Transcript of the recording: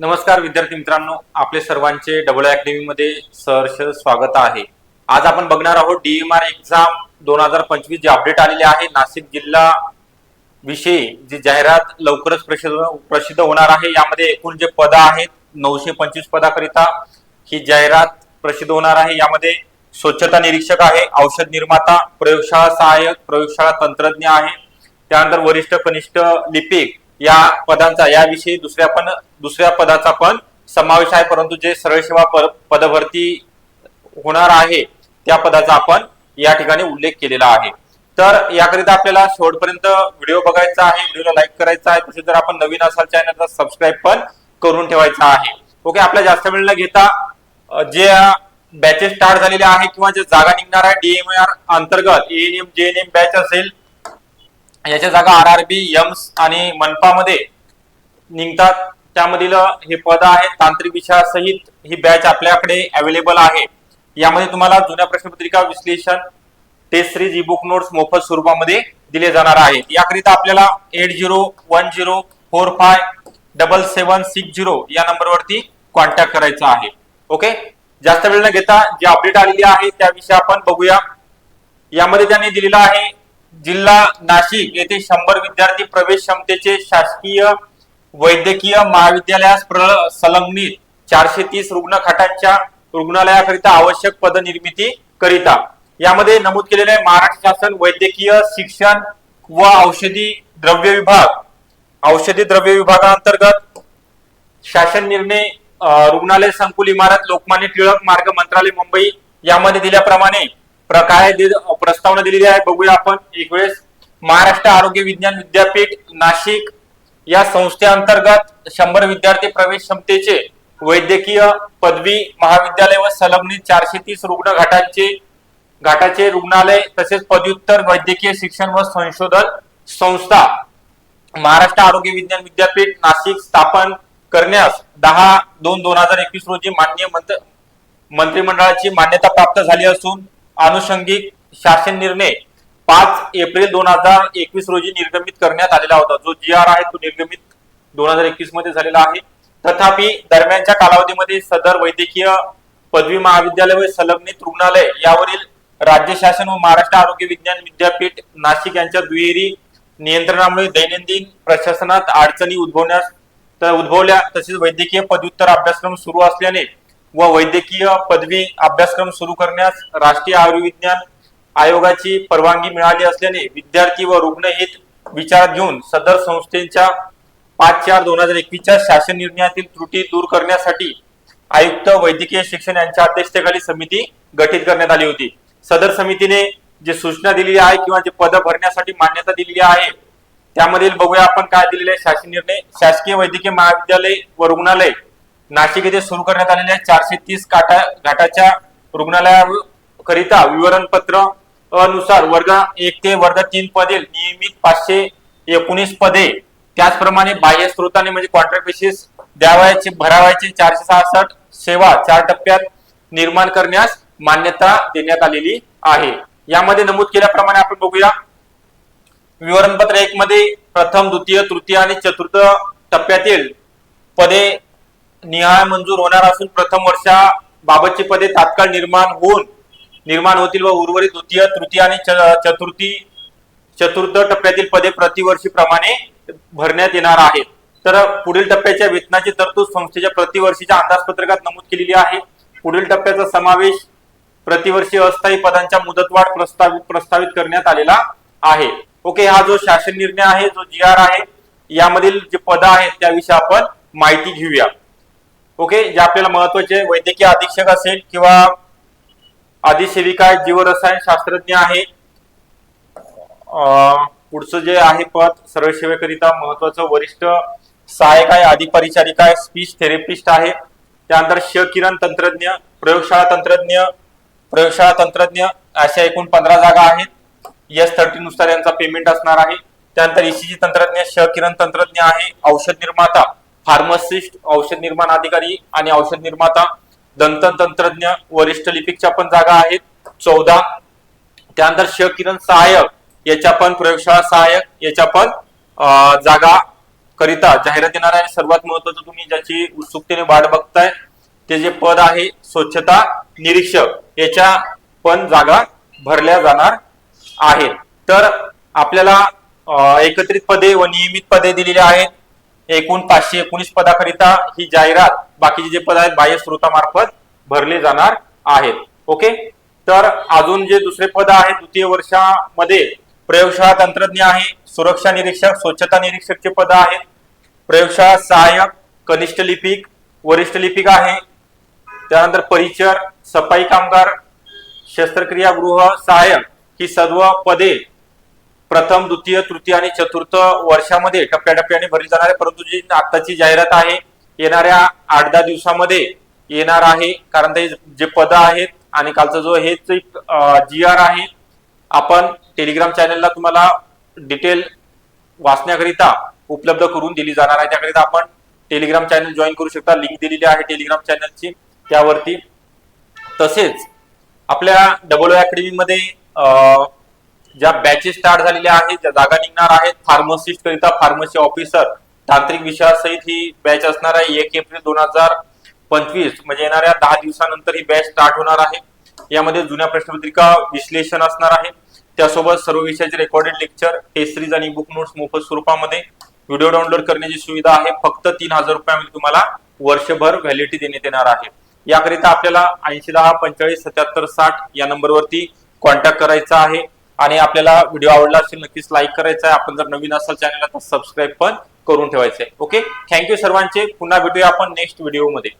नमस्कार विद्यार्थी मित्रांनो. आपले सर्वांचे डबल अकॅडमी मध्ये सहर्ष स्वागत आहे. आज आपण बघणार आहोत डीएमआर एक्झाम दोन हजार पंचवीस जे अपडेट आलेले आहे. नाशिक जिल्हा विषयी जी जाहिरात लवकरच प्रसिद्ध प्रसिद्ध होणार आहे. यामध्ये एकूण जे पद आहेत नऊशे पंचवीस पदाकरिता ही जाहिरात प्रसिद्ध होणार आहे. यामध्ये स्वच्छता निरीक्षक आहे औषध निर्माता प्रयोगशाळा सहाय्यक प्रयोगशाळा तंत्रज्ञ आहे. त्यानंतर वरिष्ठ कनिष्ठ लिपिक या पदांचा याविषयी दुसऱ्या पण दुसऱ्या पदाचा पण समावेश आहे परंतु जे सरळ सेवा पदभरती होणार आहे त्या पदाचा आपण या ठिकाणी उल्लेख केलेला आहे. तर याकरिता आपल्याला शेवटपर्यंत व्हिडिओ बघायचा आहे व्हिडिओला लाईक करायचा आहे तसेच जर आपण नवीन असाल चॅनलला सबस्क्राईब पण करून ठेवायचा आहे. ओके आपल्या जास्त वेळ न घेता जे बॅचेस स्टार्ट झालेले आहे किंवा जे जागा निघणार आहे डीएमआर अंतर्गत एएनएम जेएनएम बॅच असेल याच्या जागा आर आर बी यम्स आणि मनपामध्ये निघतात. त्यामधील हे पद आहे तांत्रिक विषयासहित ही बॅच आपल्याकडे अवेलेबल आहे. यामध्ये तुम्हाला जुन्या प्रश्नपत्रिका विश्लेषण test series e book notes मोफत स्वरूपामध्ये दिले जाणार आहे याकरिता आपल्याला eight zero one zero four five double seven six zero या नंबरवरती कॉन्टॅक्ट करायचा आहे. ओके जास्त वेळ न घेता जी अपडेट आलेली आहे त्याविषयी आपण बघूया. यामध्ये त्यांनी दिलेलं आहे जिल्हा नाशिक येथे शंभर विद्यार्थी प्रवेश क्षमतेचे शासकीय वैद्यकीय महाविद्यालयास संलग्नित चारशे तीस रुग्ण खाटांच्या रुग्णालयाकरिता आवश्यक पदनिर्मिती करिता. यामध्ये नमूद केलेले महाराष्ट्र शासन वैद्यकीय शिक्षण व औषधी द्रव्य विभाग. औषधी द्रव्य विभागांतर्गत शासन निर्णय रुग्णालय संकुल इमारत लोकमान्य टिळक मार्ग मंत्रालय मुंबई यामध्ये दिल्याप्रमाणे प्रकारे प्रस्तावना दिलेली आहे. बघूया आपण एक वेळेस महाराष्ट्र आरोग्य विज्ञान विद्यापीठ नाशिक या संस्थेअंतर्गत शंभर विद्यार्थी प्रवेश क्षमतेचे वैद्यकीय पदवी महाविद्यालय व संलग्नित चारशे तीस रुग्ण घाटांचे घाटाचे रुग्णालय तसेच पदव्युत्तर वैद्यकीय शिक्षण व संशोधन संस्था महाराष्ट्र आरोग्य विज्ञान विद्यापीठ नाशिक स्थापन करण्यास दहा दोन दोन हजार एकवीस रोजी मान्य मंत्र मंत्रिमंडळाची मान्यता प्राप्त झाली असून अनुषंगिक शासन निर्णय पाच एप्रिल दोन हजार एकवीस रोजी निर्गमित करण्यात आलेला होता. जो जी आर आहे तो निर्गमित दोन हजार एकवीसमध्ये झालेला आहे. तथापि दरम्यानच्या कालावधीमध्ये सदर वैद्यकीय पदवी महाविद्यालय व संलग्नित रुग्णालय यावरील राज्य शासन व महाराष्ट्र आरोग्य विज्ञान विद्यापीठ नाशिक यांच्या दुहेरी नियंत्रणामुळे दैनंदिन प्रशासनात अडचणी उद्भवण्यास उद्भवल्या तसेच वैद्यकीय पदव्युत्तर अभ्यासक्रम सुरू असल्याने व वैद्यकीय पदवी अभ्यासक्रम सुरू करण्यास राष्ट्रीय आयुर्विज्ञान आयोगाची परवानगी मिळाली असल्याने विद्यार्थी व रुग्णहित विचारात घेऊन सदर संस्थेच्या पाच चार दोन हजार एकवीसच्या शासन निर्णयातील त्रुटी दूर करण्यासाठी आयुक्त वैद्यकीय शिक्षण यांच्या अध्यक्षतेखाली समिती गठीत करण्यात आली होती. सदर समितीने जे सूचना दिलेली आहे किंवा जे पद भरण्यासाठी मान्यता दिलेली आहे त्यामधील बघूया आपण काय दिलेले शासन निर्णय. शासकीय वैद्यकीय महाविद्यालय व रुग्णालय नाशिक येथे सुरू करण्यात आलेल्या चारशे तीस काटा घाटाच्या रुग्णालयाकरिता विवरणपत्र अनुसार वर्ग एक ते वर्ग तीन पदे नियमित पाचशे एकोणीस पदे. त्याचप्रमाणे बाह्य स्रोताने म्हणजे कॉन्ट्रॅक्ट बेसिस द्यावायचे भरावायचे चारशे सहासष्ट सेवा चार टप्प्यात निर्माण करण्यास मान्यता देण्यात आलेली आहे. यामध्ये नमूद केल्याप्रमाणे आपण बघूया. विवरणपत्र एक मध्ये प्रथम द्वितीय तृतीय आणि चतुर्थ टप्प्यातील पदे निहाय मंजूर होणार असून प्रथम वर्षा बाबतची पदे तात्काळ निर्माण होऊन निर्माण होतील व उर्वरित द्वितीय तृतीय आणि च- चतुर्थी चतुर्थ टप्प्यातील पदे प्रतिवर्षी प्रमाणे भरण्यात येणार आहेत. तर पुढील टप्प्याच्या वेतनाची तरतूद संस्थेच्या प्रतिवर्षीच्या अंदाजपत्रकात नमूद केलेली आहे. पुढील टप्प्याचा समावेश प्रतिवर्षी अस्थायी पदांच्या मुदतवाढ प्रस्तावित प्रस्तावित करण्यात आलेला आहे. ओके हा जो शासन निर्णय आहे जो जी आर आहे यामधील जे पद आहेत त्याविषयी आपण माहिती घेऊया. ओके जे आपल्याला महत्त्वाचे वैद्यकीय अधीक्षक असेल किंवा अधिसेविका जीवरसायन शास्त्रज्ञ आहे पुढचं जे आहे पद सरळ सेवेकरिता महत्वाचं वरिष्ठ सहाय्यक आहे अधिपरिचारिका आहे स्पीच थेरपिस्ट आहे त्यानंतर श किरण तंत्रज्ञ प्रयोगशाळा तंत्रज्ञ प्रयोगशाळा तंत्रज्ञ अशा एकूण पंधरा जागा आहेत. एस थर्टी नुसार यांचा पेमेंट असणार आहे. त्यानंतर ईसीजी तंत्रज्ञ श किरण तंत्रज्ञ आहे औषध निर्माता. फार्मसिस्ट औषध निर्माण अधिकारी आणि औषध निर्माता दंत तंत्रज्ञ वरिष्ठ लिपिकच्या पण जागा आहेत. चौदा त्यानंतर श किरण सहाय्यक याच्या पण प्रयोगशाळा सहाय्यक याच्या पण जागा करिता जाहिरात येणार आहे. सर्वात महत्वाचं तुम्ही ज्याची उत्सुकतेने वाट बघताय ते जे पद आहे स्वच्छता निरीक्षक याच्या पण जागा भरल्या जाणार आहेत. तर आपल्याला एकत्रित पदे व नियमित पदे दिलेली आहेत. एकूण पाचशे एकोणीस पदाकरिता ही जाहिरात बाकीचे जे पद आहेत बाह्य स्रोतामार्फत भरले जाणार आहेत. ओके? तर अजून जे दुसरे पद आहे द्वितीय वर्षामध्ये प्रयोगशाळा तंत्रज्ञ आहे सुरक्षा निरीक्षक स्वच्छता निरीक्षकचे पद आहेत. प्रयोगशाळा सहाय्यक कनिष्ठ लिपिक वरिष्ठ लिपिक आहे. त्यानंतर परिचर सफाई कामगार शस्त्रक्रिया गृह सहाय्यक ही सर्व पदे प्रथम द्वितीय तृतीय आणि चतुर्थ वर्षामध्ये टप्प्याटप्प्याने भरली जाणार आहे परंतु जी आताची जाहिरात आहे येणाऱ्या आठ दहा दिवसामध्ये येणार आहे. कारण ते जे पद आहेत आणि कालचा जो हे जी आर आहे आपण टेलिग्राम चॅनलला तुम्हाला डिटेल वाचण्याकरिता उपलब्ध करून दिली जाणार आहे. त्याकरिता आपण टेलिग्राम चॅनल जॉईन करू शकता. लिंक दिलेली आहे टेलिग्राम चॅनलची त्यावरती. तसेच आपल्या डबल अकॅडमीमध्ये ज्या बॅचेस स्टार्ट झालेल्या आहेत ज्या जागा निघणार आहेत फार्मसिस्ट करिता फार्मसी ऑफिसर तांत्रिक विषयासहित ही बॅच असणार आहे. एक एप्रिल दोन हजार पंचवीस म्हणजे येणाऱ्या दहा दिवसानंतर ही बॅच स्टार्ट होणार आहे. यामध्ये जुन्या प्रश्नपत्रिका विश्लेषण असणार आहे. त्यासोबत सर्व विषयाचे रेकॉर्डेड लेक्चर टेस्ट सिरीज आणि बुक नोट्स मोफत स्वरूपामध्ये व्हिडिओ डाउनलोड करण्याची सुविधा आहे. फक्त तीन हजार रुपयामध्ये तुम्हाला वर्षभर व्हॅलिडिटी देण्यात येणार आहे. याकरिता आपल्याला ऐंशी दहा पंचेचाळीस सत्याहत्तर साठ या नंबरवरती कॉन्टॅक्ट करायचा आहे. आणि आपल्याला व्हिडिओ आवडला असेल नक्कीच लाईक करायचा आहे. आपण जर नवीन असाल चॅनलला तर सबस्क्राईब पण करून ठेवायचं आहे. ओके थँक्यू सर्वांचे. पुन्हा भेटूया आपण नेक्स्ट व्हिडिओमध्ये